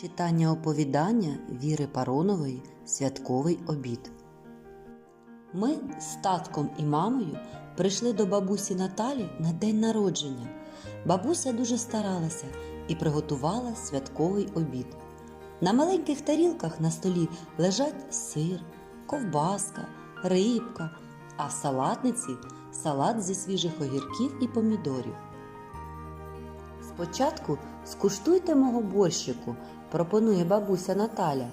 Читання оповідання Віри Паронової Святковий обід. Ми з татком і мамою прийшли до бабусі Наталі на день народження. Бабуся дуже старалася і приготувала святковий обід. На маленьких тарілках на столі лежать сир, ковбаска, рибка, а в салатниці салат зі свіжих огірків і помідорів. Спочатку скуштуйте мого борщику, пропонує бабуся Наталя.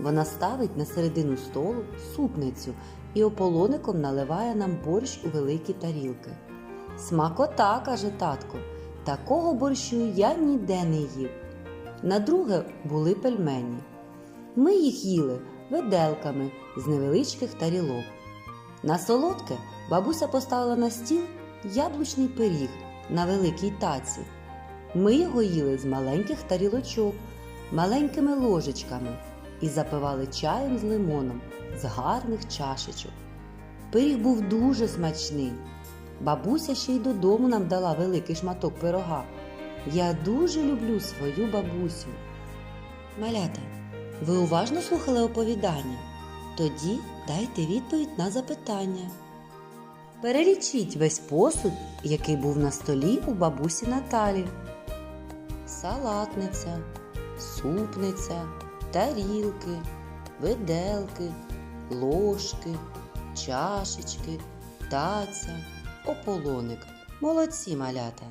Вона ставить на середину столу супницю і ополоником наливає нам борщ у великі тарілки. Смакота, каже татко, такого борщу я ніде не їв. На друге були пельмені. Ми їх їли виделками з невеличких тарілок. На солодке бабуся поставила на стіл яблучний пиріг на великій таці. Ми його їли з маленьких тарілочок, маленькими ложечками і запивали чаєм з лимоном з гарних чашечок. Пиріг був дуже смачний. Бабуся ще й додому нам дала великий шматок пирога. Я дуже люблю свою бабусю. Малята, ви уважно слухали оповідання? Тоді дайте відповідь на запитання. Перелічіть весь посуд, який був на столі у бабусі Наталі. Салатниця, супниця, тарілки, виделки, ложки, чашечки, таця, ополоник. Молодці малята!